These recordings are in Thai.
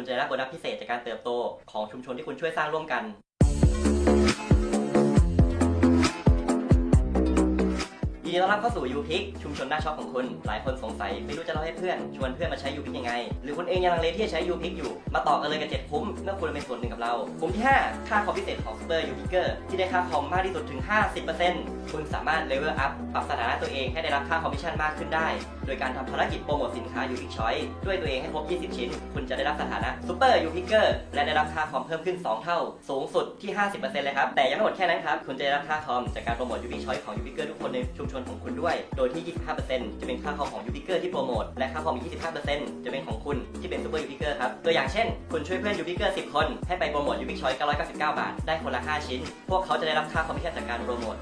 คุณจะได้รับโบนัสพิเศษจากการเติบโตของชุมชนที่คุณช่วยสร้างร่วมกัน ยินดีต้อนรับเข้าสู่ u p i c ชุมชนหน้าช็อปของคุณ หลายคนสงสัยไม่รู้จะเล่าให้เพื่อน ชวนเพื่อนมาใช้ u p i c ยังไง หรือคุณเองยังลังเลที่จะใช้ u p i c อยู่ มาต่อกันเลยกับ7คุ้มเมื่อคุณเป็นส่วนหนึ่งกับเรา คุ้มที่ 5 ค่าคอมพิเศษของ Super u p i c e r ที่ได้ค่าคอมมากที่สุดถึง 50%คุณสามารถเลเวลอัพปรับสถานะตัวเองให้ได้รับค่าคอมมิชชั่นมากขึ้นได้ โดยการทำภารกิจโปรโมทสินค้า u p i c Choice ด้วยตัวเองให้ครบ 20 ชิ้น คุณจะได้รับสถานะ Super u p i c e r และได้รับค่าคอมเพิ่มขึ้น 2 เท่า สูงสุดที่ 50%เลยครับแต่ยังไม่หมดแค่นั้นครับคุณจะได้รับค่าคอมจากการโปรโมท u p i c Choice ของ u p i c e r ทุกคนในชุมชนของคุณด้วย โดยที่ 25%จะเป็นค่าคอมของ u p i c e r ที่โปรโมท และค่าคอมอีก 25%จะเป็นของคุณที่เป็น Super u p i c e r ครับ ตัวอย่างเช่น คุณช่วยเพื่อน u p i c e r 10 คน ให้ไปโปรโมท u p i c Choice 999 บาท ได้คนละ 5 ชิ้น พวกเขาจะได้รับค่าคอมมิชชั่นจากการโปรโมท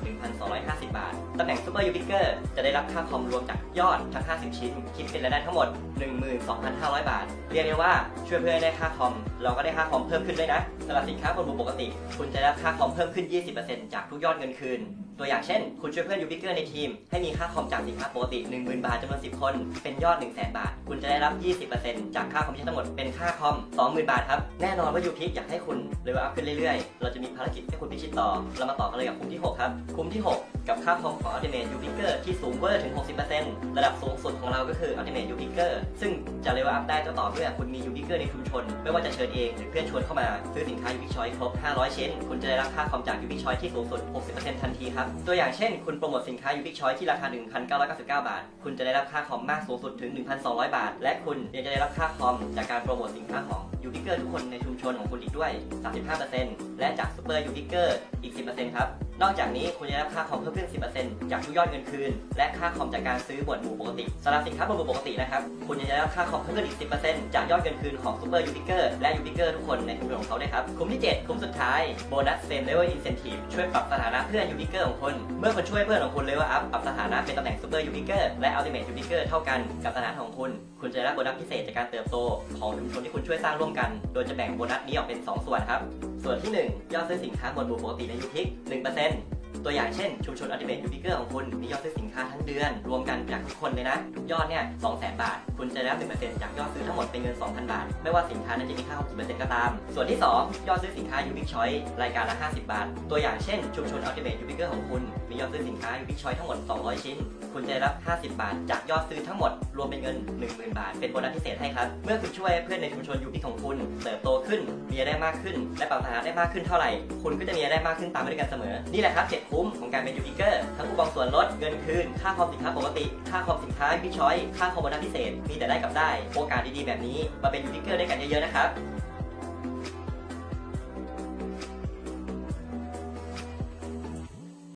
1,250 บาท ตำแหน่ง Super u p i c e r จะได้รับค่าคอมรวมจากยอดทั้ง 50 ชิ้น คิดเป็นรายได้ทั้งหมด 12,500 บาท เรียกได้ว่าช่วยเพื่อนได้ค่าคอม เราก็ได้ค่าคอมเพิ่มขึ้นด้วยนะสำหรับสินค้าบนบูปกติ คุณจะได้รับค่าคอมเพิ่มขึ้น 20%จากทุกยอดเงินคืน ตัวอย่างเช่น คุณช่วยเพื่อนยูบิเกอร์ในทีม ให้มีค่าคอมจากสินค้าปกติ 10,000 บาทจำนวน 10 คน เป็นยอด 100,000 บาท คุณจะได้รับ 20%จากค่าคอมมิชชั่ทั้งหมดเป็นค่าคอม 20,000 บาทครับ แน่นอนว่ายูพิกอยากให้คุณเลเวลอัพขึ้นเรื่อยๆ เราจะมีภารกิจให้คุณพิชิตต่อ เรามาต่อกันเลยกับคุ้มที่ 6 ครับ คุ้มที่ 6 กับค่าคอมของ Ultimate u p i c e r ที่สูงเวอร์ถึง 60%ระดับสูงสุดของเราก็คือ Ultimate u p i c e r ซึ่งจะเลเวลอัพได้ก็ต่อเมื่อคุณมี u p i c e r ในชุมชน ไม่ว่าจะเชิญเองหรือเพื่อนชวนเข้ามาซื้อสินค้า u p i c Choice ครบ 500 ชิ้น คุณจะได้รับค่าคอมจาก u p i c Choice ที่สูงสุด 60%ทันทีครับตัวอย่างเช่น คุณโปรโมทสินค้าอยู่พิกช้อยที่ราคา 1,999 บาท คุณจะได้รับค่าคอมมากสูงสุดถึง 1,200 บาท และคุณยังจะได้รับค่าคอมจากการโปรโมทสินค้าของ u p i c e r ทุกคนในชุมชนของคุณอีกด้วย 35%และจาก Super u p i c e r อีก 10%ครับ นอกจากนี้คุณจะได้รับค่าคอมเพิ่มขึ้น 10%จากทุกยอดเงินคืน และค่าคอมจากการซื้อหมวดหมู่ปกติสำหรับสินค้าหมวดหมู่ปกตินะครับ คุณจะได้รับค่าคอมเพิ่มขึ้นอีก 10%จากยอดเงินคืนของ Super u p i c e r และ u p i c e r ทุกคนในชุมชนของเขาด้วยครับคุ้มที่7คุ้มสุดท้ายโบนัส Same Level Incentive ช่วยปรับสถานะเพื่อน u p i c e r ของคุณเมื่อคุณช่วยเพื่อนของคุณ Level Up ปรับสถานะเป็นตำแหน่ง Super u p i c e r และ Ultimate u p i c e r เท่ากันกับสถานะของคุณ คุณจะได้รับโบนัสพิเศษจากการเติบโตของชุมชนที่คุณช่วยสร้างร่วมกันโดยจะแบ่งโบนัสนี้ออกเป็น 2 ส่วนครับ ส่วนที่ 1 ยอดซื้อสินค้าหมวดหมู่ปกติในยูทิก1% ตัวอย่างเช่น ชุมชนอัลติเมทยูทิเกอร์ของคุณมียอดซื้อสินค้าทั้งเดือน รวมกันจากทุกคนเลยนะ ทุกยอดเนี่ย200,000บาท คุณจะได้หนึ่งเปอรับ1%จากยอดซื้อทั้งหมดเป็นเงิน 2,000 บาท ไม่ว่าสินค้านั้นจะมีค่าคอมกี่เปอร์เซ็นต์ก็ตาม ส่วนที่ 2 ยอดซื้อสินค้ายูบิ c ชอยรายการละ 50 บาท ตัวอย่างเช่น ชุมชนอัลติเมทยูบิเกอร์ของคุณมียอดซื้อสินค้ายูบิ c ชอยทั้งหมด 200 ชิ้น คุณจะได้รับ 50 บาท จากยอดซื้อทั้งหมดรวมเป็นเงิน 10,000 บาท เป็นโบนัสพิเศษให้ครับ เมื่อคุณช่วยเพื่อนในชุมชนยูบิของคุณเติบโตขึ้นมีรายได้มากขึ้น และปรับสถานะได้มากขึ้นเท่าไหร่ คุณก็จะมีรายได้มากขึ้นตามไปด้วยกันเสมอ นี่แหละครับเจ็ดคุ้มของการเป็นยูทิเกอร์ทั้งคูปองส่วนลดเงินคืน ค่าคอมสินค้าปกติ ค่าคอมสินค้าพิชอยค่าคอมโบนัสพิเศษมีแต่ได้กับได้โอกาสดีๆแบบนี้มาเป็นยูทิเกอร์ด้วยกันเยอะๆนะครับ